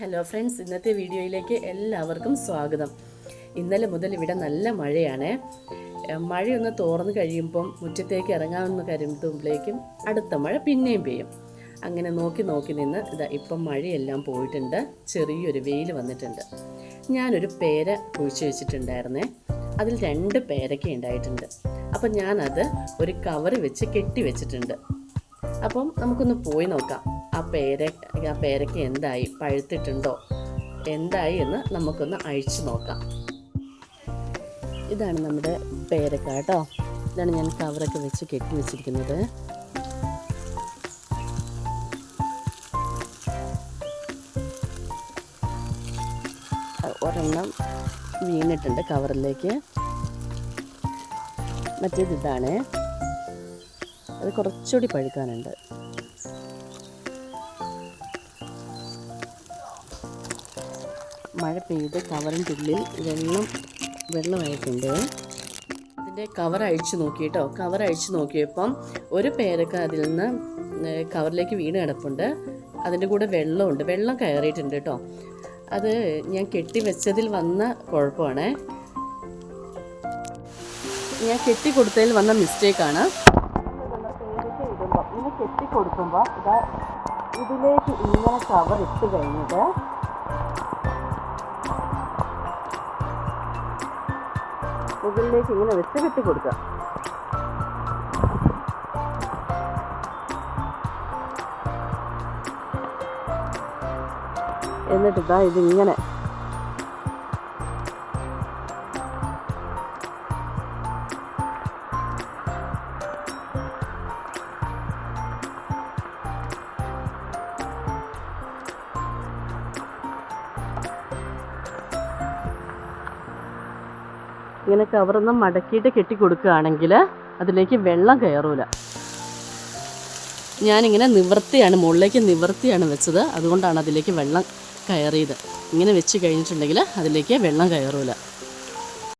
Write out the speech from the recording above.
Hello friends ഇന്നത്തെ വീഡിയോയിലേക്ക് എല്ലാവർക്കും സ്വാഗതം. ഇന്നലെ മുതൽ ഇവിടെ നല്ല മഴയാണ്. മഴയൊന്ന് തോർന്നു കഴിയുമ്പം മുറ്റത്തേക്ക് ഇറങ്ങാമെന്ന് കരുതുമ്പോഴേക്കും അടുത്ത മഴ പിന്നെയും പെയ്യും. അങ്ങനെ നോക്കി നോക്കി നിന്ന് ഇതാ ഇപ്പം മഴയെല്ലാം പോയിട്ടുണ്ട്. ചെറിയൊരു വെയിൽ വന്നിട്ടുണ്ട്. ഞാനൊരു പേര കുഴിച്ചു വെച്ചിട്ടുണ്ടായിരുന്നേ. അതിൽ രണ്ട് പേരയ്ക്ക ഉണ്ടായിട്ടുണ്ട്. അപ്പം ഞാനത് ഒരു കവർ വെച്ച് കെട്ടി വെച്ചിട്ടുണ്ട്. അപ്പം നമുക്കൊന്ന് പോയി നോക്കാം. ആ പേര ആ പേരയ്ക്ക് എന്തായി പഴുത്തിട്ടുണ്ടോ എന്തായി എന്ന് നമുക്കൊന്ന് അഴിച്ചു നോക്കാം. ഇതാണ് നമ്മുടെ പേരക്ക കേട്ടോ. ഇതാണ് ഞാൻ കവറൊക്കെ വെച്ച് കെട്ടി വെച്ചിരിക്കുന്നത്. ഒരെണ്ണം വീണിട്ടുണ്ട് കവറിലേക്ക്. മറ്റേത് ഇതാണ്. അത് കുറച്ചുകൂടി പഴുക്കാനുണ്ട്. മഴ പെയ്ത് കവറിന്റെ ഉള്ളിൽ വെള്ളം വെള്ളമായിട്ടുണ്ട്. അതിന്റെ കവർ അഴിച്ചു നോക്കിയിട്ടോ കവർ അഴിച്ചു നോക്കിയപ്പം ഒരു പേരക്ക അതിൽ നിന്ന് കവറിലേക്ക് വീണ് കിടപ്പുണ്ട്. അതിന്റെ കൂടെ വെള്ളമുണ്ട്. വെള്ളം കയറിയിട്ടുണ്ട് കേട്ടോ അത് ഞാൻ കെട്ടി വെച്ചതിൽ വന്ന കുഴപ്പമാണ്. ഞാൻ കെട്ടി കൊടുത്തതിൽ വന്ന മിസ്റ്റേക്കാണ് ഇങ്ങനെ കെട്ടി കൊടുക്കുമ്പോൾ ഇതാ ഇതിലേക്ക് ഇങ്ങനെ കവർ ഇട്ട് കഴിഞ്ഞിട്ട് മുകളിലേക്ക് ഇങ്ങനെ വെച്ച് കെട്ടി കൊടുക്കുക. എന്നിട്ട് ഇതാ ഇതിങ്ങനെ ഇങ്ങനെ കവറൊന്നും മടക്കിയിട്ട് കെട്ടി കൊടുക്കുകയാണെങ്കിൽ അതിലേക്ക് വെള്ളം കയറൂല. ഞാനിങ്ങനെ നിവർത്തിയാണ് മുകളിലേക്ക് നിവർത്തിയാണ് വെച്ചത്. അതുകൊണ്ടാണ് അതിലേക്ക് വെള്ളം കയറിയത്. ഇങ്ങനെ വെച്ച് കഴിഞ്ഞിട്ടുണ്ടെങ്കിൽ അതിലേക്ക് വെള്ളം കയറൂല.